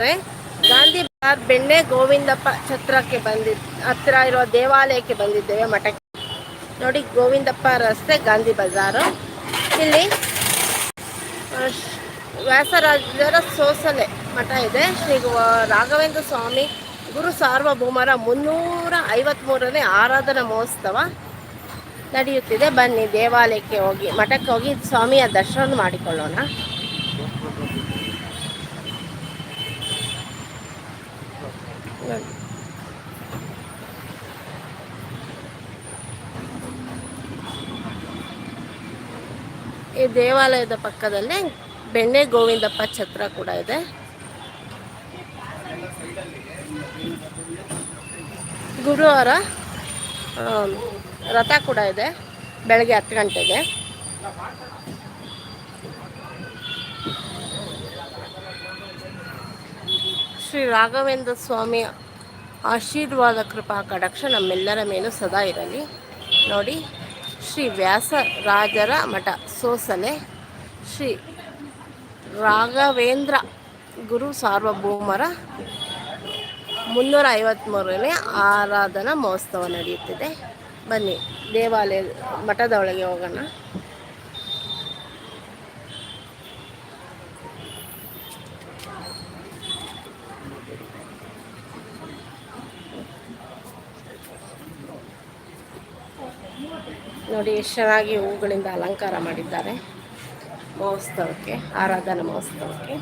ಗಾಂಧಿ ಬೆಣ್ಣೆ ಗೋವಿಂದಪ್ಪ ಛತ್ರಕ್ಕೆ ಬಂದಿದ್ ಹತ್ರ ಇರುವ ದೇವಾಲಯಕ್ಕೆ ಬಂದಿದ್ದೇವೆ ಮಠಕ್ಕೆ. ನೋಡಿ, ಗೋವಿಂದಪ್ಪ ರಸ್ತೆ, ಗಾಂಧಿ ಬಜಾರ್. ಇಲ್ಲಿ ವ್ಯಾಸರಾಜರ ಸೋಸಲೆ ಮಠ ಇದೆ. ಶ್ರೀ ರಾಘವೇಂದ್ರ ಸ್ವಾಮಿ ಗುರು ಸಾರ್ವಭೌಮರ ಮುನ್ನೂರ ಐವತ್ತ್ಮೂರನೇ ಆರಾಧನಾ ಮಹೋತ್ಸವ ನಡೆಯುತ್ತಿದೆ. ಬನ್ನಿ, ದೇವಾಲಯಕ್ಕೆ ಹೋಗಿ, ಮಠಕ್ಕೆ ಹೋಗಿ, ಸ್ವಾಮಿಯ ದರ್ಶನ ಮಾಡಿಕೊಳ್ಳೋಣ. ಈ ದೇವಾಲಯದ ಪಕ್ಕದಲ್ಲೇ ಬೆಣ್ಣೆ ಗೋವಿಂದಪ್ಪ ಛತ್ರ ಕೂಡ ಇದೆ. ಗುರುವಾರ ರಥ ಕೂಡ ಇದೆ, ಬೆಳಗ್ಗೆ ಹತ್ತು ಗಂಟೆಗೆ. ಶ್ರೀ ರಾಘವೇಂದ್ರ ಸ್ವಾಮಿ ಆಶೀರ್ವಾದ ಕೃಪಾ ಕಡಕ್ಷ ನಮ್ಮೆಲ್ಲರ ಮೇಲೂ ಸದಾ ಇರಲಿ. ನೋಡಿ, ಶ್ರೀ ವ್ಯಾಸರಾಜರ ಮಠ ಸೋಸಲೆ ಶ್ರೀ ರಾಘವೇಂದ್ರ ಗುರು ಸಾರ್ವಭೌಮರ ಮುನ್ನೂರ ಐವತ್ತ್ಮೂರನೇ ಆರಾಧನಾ ಮಹೋತ್ಸವ ನಡೆಯುತ್ತಿದೆ. ಬನ್ನಿ, ದೇವಾಲಯ ಮಠದ ಒಳಗೆ ಹೋಗೋಣ. ನೋಡಿ ಎಷ್ಟು ಚೆನ್ನಾಗಿ ಹೂಗಳಿಂದ ಅಲಂಕಾರ ಮಾಡಿದ್ದಾರೆ. ಮಹೋತ್ಸವಕ್ಕೆ, ಆರಾಧನಾ ಮಹೋತ್ಸವಕ್ಕೆ.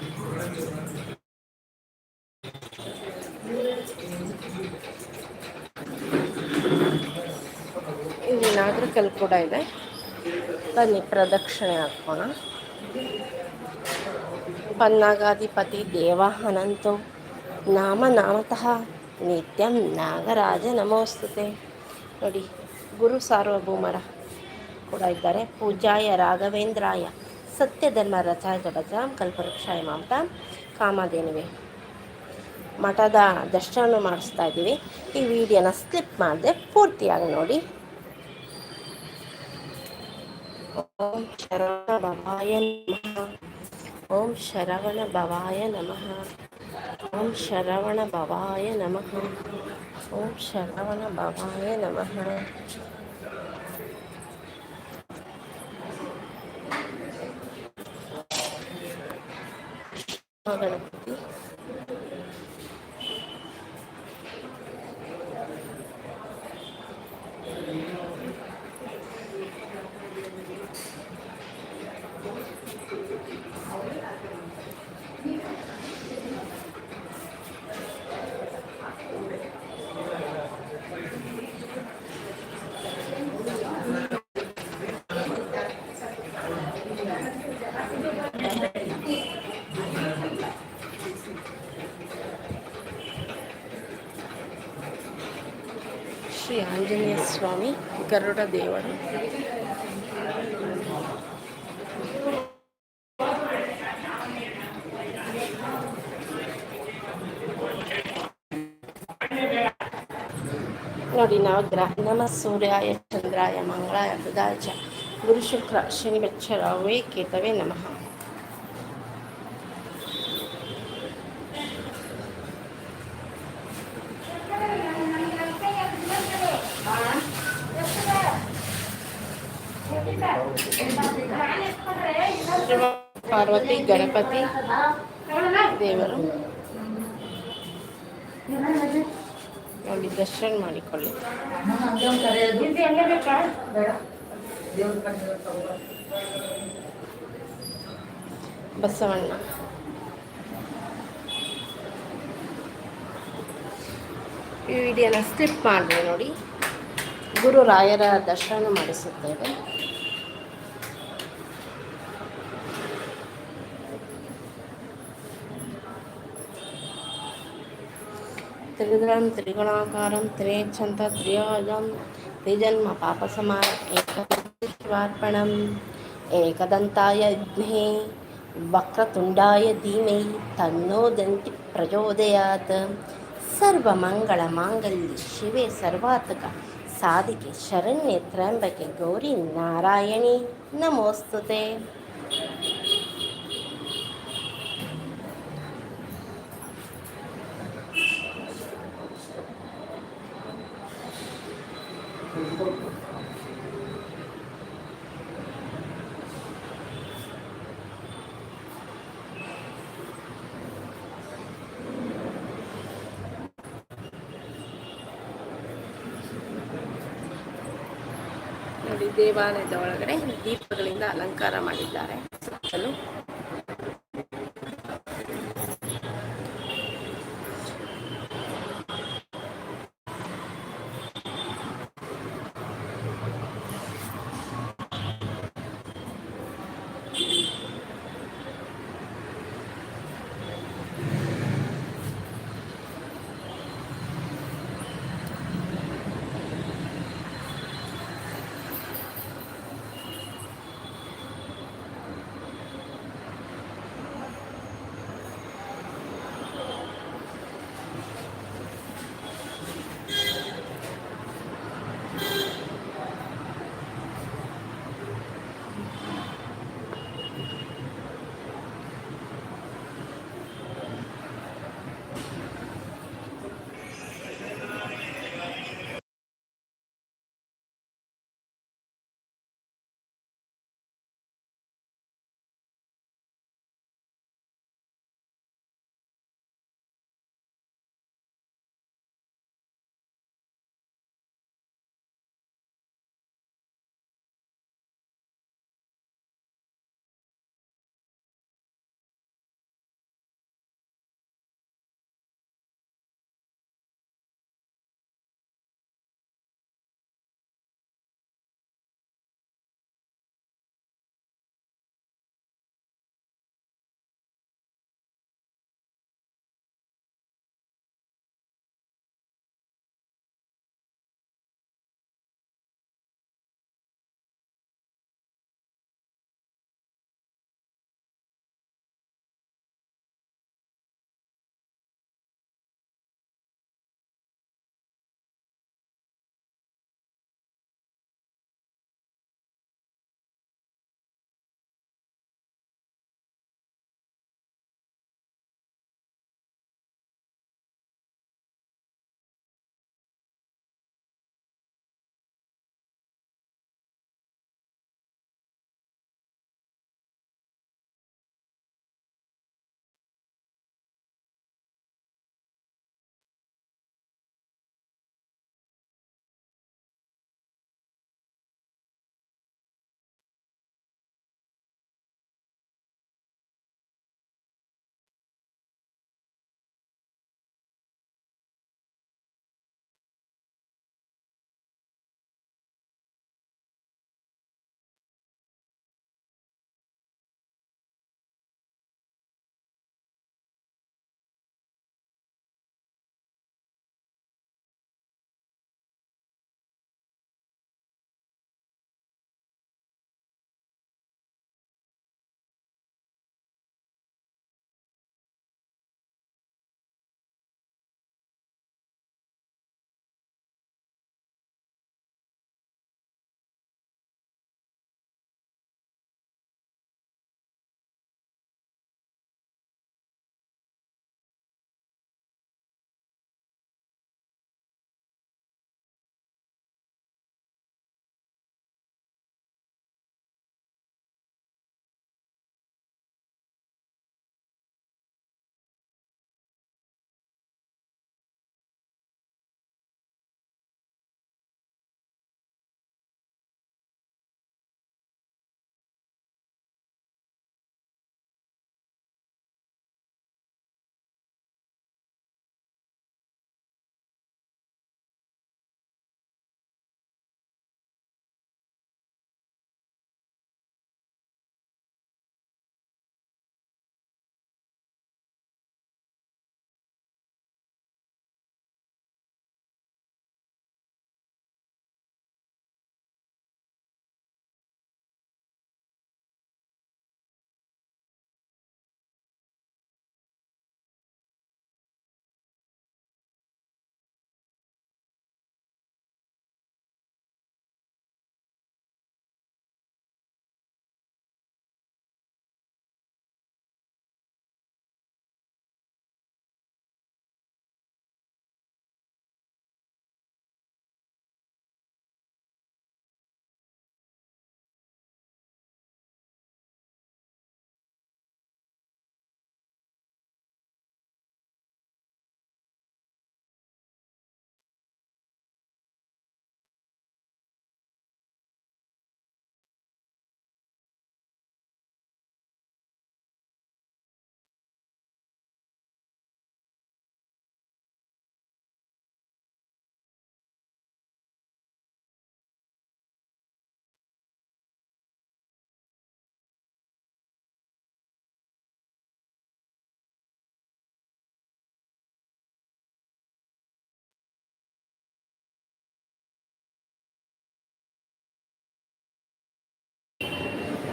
ಇಲ್ಲಿ ನಾಗರಿಕಲ್ ಕೂಡ ಇದೆ. ಬನ್ನಿ, ಪ್ರದಕ್ಷಿಣೆ ಹಾಕೋಣ. ಪನ್ನಾಗಾಧಿಪತಿ ದೇವ ಅನಂತೋ ನಾಮ ನಾಮತಃ ನಿತ್ಯಂ ನಾಗರಾಜ ನಮೋಸ್ತುತೆ. ನೋಡಿ, ಗುರು ಸಾರ್ವಭೌಮರ ಕೂಡ ಇದ್ದಾರೆ. ಪೂಜಾಯ ರಾಘವೇಂದ್ರಾಯ ಸತ್ಯಧರ್ಮ ರಚಾಯ ಭದ್ರಾಂ ಕಲ್ಪವೃಕ್ಷಾಯ ಮಾಂತ ಕಾಮಧೇನುವೆ ಮಠದ ದರ್ಶನ ಮಾಡಿಸ್ತಾ ಇದ್ದೀವಿ. ಈ ವಿಡಿಯೋನ ಸ್ಕಿಪ್ ಮಾಡಿದೆ ಪೂರ್ತಿಯಾಗಿ ನೋಡಿ. ಓಂ ಶರವಣ ಭವಾಯ ನಮಃ. ಓಂ ಶರವಣ ಭವಾಯ ನಮಃ. ಓಂ ಶರವಣ ಭವಾಯ ನಮಃ. ಓಂ ಶರವಣ ಭವಾಯ ನಮಃ. ಗಣಪತಿ ಶ್ರೀ ಆಂಜನೇಯ ಸ್ವಾಮಿ ಗರುಡ ದೇವರು ನೋಡಿ ನವಗ್ರಹ ನಮ ಸೂರ್ಯಾಯ ಚಂದ್ರಾಯ ಮಂಗಳಾಯ ಬುಧಾಯ ಚ ಗುರು ಶುಕ್ರ ಶನಿ ಬೆಚ್ಚರವೇ ಕೇತವೇ ನಮಃ ಪಾರ್ವತಿ, ಗಣಪತಿ, ದೇವರು. ನೋಡಿ, ದರ್ಶನ ಮಾಡಿಕೊಳ್ಳಿ. ಬಸವಣ್ಣ. ಈ ವಿಡಿಯೋನ ಸ್ಕಿಪ್ ಮಾಡಿದೆ ನೋಡಿ. ಗುರು ರಾಯರ ದರ್ಶನ ಮಾಡಿಸುತ್ತೇವೆ. త్రిగుణం త్రిగుణాకారం త్రిచంత త్రియోజం త్రిజన్మ పాపసమాన ఏకర్పణం ఏకదంతాయ విద్మహే వక్రతుండాయ ధీమై తన్నో దంతి ప్రచోదయాత్ సర్వమంగళమాంగల్య శివే సర్వాతక సాధికే శరణ్యే త్ర్యంబకే గౌరీ నారాయణి నమోస్తుతే ದೇವಾಲಯದ ಒಳಗಡೆ ದೀಪಗಳಿಂದ ಅಲಂಕಾರ ಮಾಡಿದ್ದಾರೆ. ಸುತ್ತಲೂ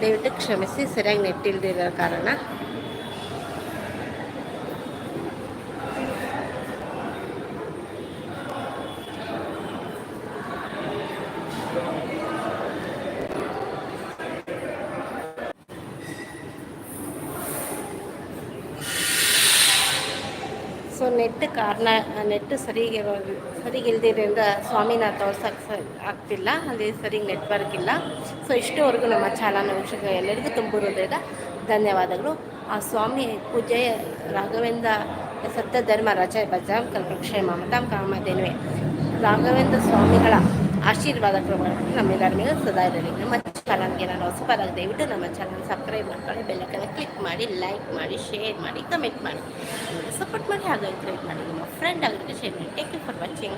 ದಯವಿಟ್ಟು ಕ್ಷಮಿಸಿ ಸರಿಯಾಗಿ ನೆಟ್ಟಿಲ್ದಿರೋ ಕಾರಣ. ಸೊ ನೆಟ್ ಕಾರಣ, ನೆಟ್ ಸರಿಗೆ ಇಲ್ದಿರೋದ್ರಿಂದ ಸ್ವಾಮಿನ ತೋರ್ಸಕ್ಕೆ ಆಗ್ತಿಲ್ಲ. ಅಲ್ಲಿ ಸರಿಗೆ ನೆಟ್ವರ್ಕ್ ಇಲ್ಲ. ಸೊ ಇಷ್ಟುವರೆಗೂ ನಮ್ಮ ಚಾನಲ್ ವೀಕ್ಷಕ ಎಲ್ಲರಿಗೂ ತುಂಬಿರೋದ್ರಿಂದ ಧನ್ಯವಾದಗಳು. ಆ ಸ್ವಾಮಿ ಪೂಜೆ ರಾಘವೇಂದ್ರ ಸತ್ಯ ಧರ್ಮ ರಜ ಬಜಾಂ ಕಲ್ಪಕ್ಷೇಮ ಮತಾಂ ಕಾಮಧೇನುವೆ. ರಾಘವೇಂದ್ರ ಸ್ವಾಮಿಗಳ ಆಶೀರ್ವಾದ ನಮ್ಮೆಲ್ಲರ ಮೇಲೆ ಸದಾ ಇರಲಿ. ನಮ್ಮ ಚಾನಲ್ಗೆ ನಾನು ಹೊಸಬರಾಗಿ ದಯವಿಟ್ಟು ನಮ್ಮ ಚಾನಲ್ ಸಬ್ಸ್ಕ್ರೈಬ್ ಮಾಡ್ಕೊಳ್ಳಿ ಬೆಲ್ಲಕ್ಕನ್ನು ಕ್ಲಿಕ್ ಮಾಡಿ ಲೈಕ್ ಮಾಡಿ ಶೇರ್ ಮಾಡಿ ಕಮೆಂಟ್ ಮಾಡಿ. ಸಪೋರ್ಟ್ ಮಾಡಿ ಹಾಗೆ ಎಂಕರೇಜ್ ಮಾಡಿ. ನಿಮ್ಮ ಫ್ರೆಂಡ್ ಆಗಿರುತ್ತೆ ಶೇರ್ ಮಾಡಿ. Thank you for watching